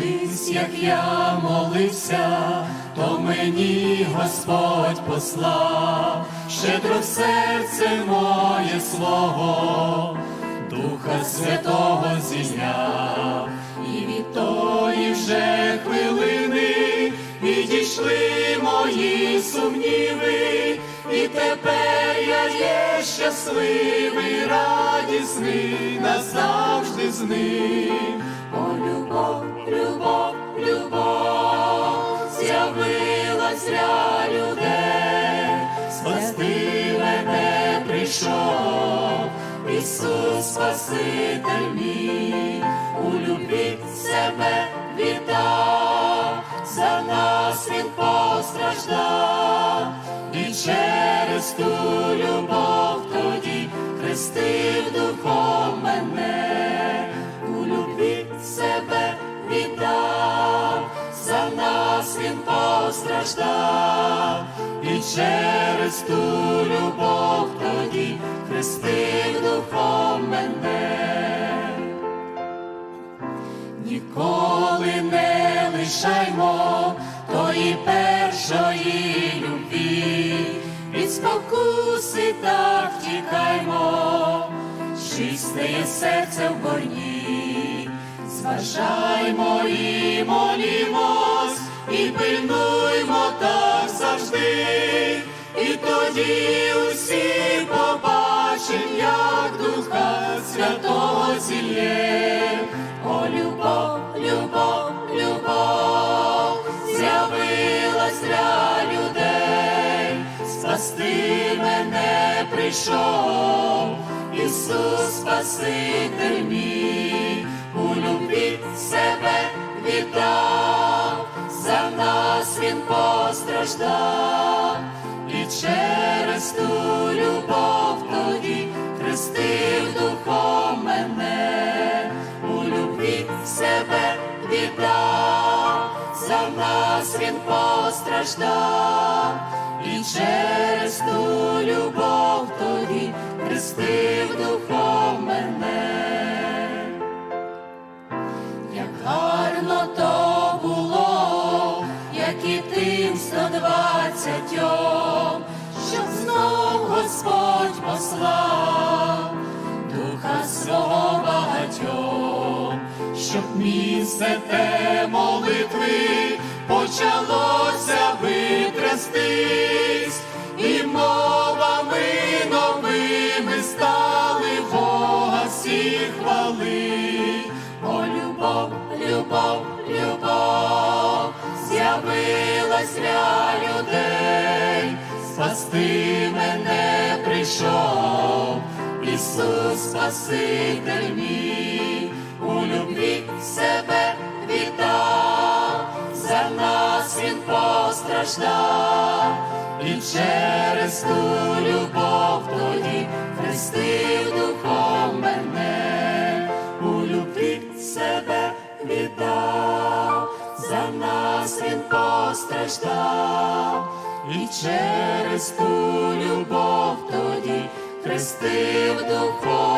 Колись, як я молився, то мені Господь послав, щедро в серце моє слово, Духа Святого зійняв, і від тої вже хвилини відійшли мої сумніви, і тепер я є щасливий, радісний назавжди з ним. З'явилась людей, спасти мене прийшов, Ісус Спаситель мій, у любві себе віддав, за нас Він постраждав, і через ту любов тоді хрестив духом Він постраждав, і через ту любов тоді хрестив духом мене. Ніколи не лишаймо тої першої любві, від спокуси так втікаймо, чисте є серце в борні, зважаймо і молімось, і пильнуймо так завжди, і тоді усі побачим, як Духа Святого зілє. О, любов, любов, любов, з'явилась для людей, спасти мене прийшов, Ісус Спаситель мій, у любві себе віддав, за нас Він постраждав, і через ту любов тоді хрестив духом мене, у любві себе віддав, за нас Він постраждав, і через ту любов тоді хрестив тим сто двадцятьом, щоб знов Господь послав духа свого багатьом, щоб місце те молитви почалося витрястись, для людей, спасти мене прийшов, Ісус Спаситель мій, у любві себе віддав, за нас Він постраждав, і через ту любов тоді хрестив духом постраждав, і через ту любов тоді хрестив духом.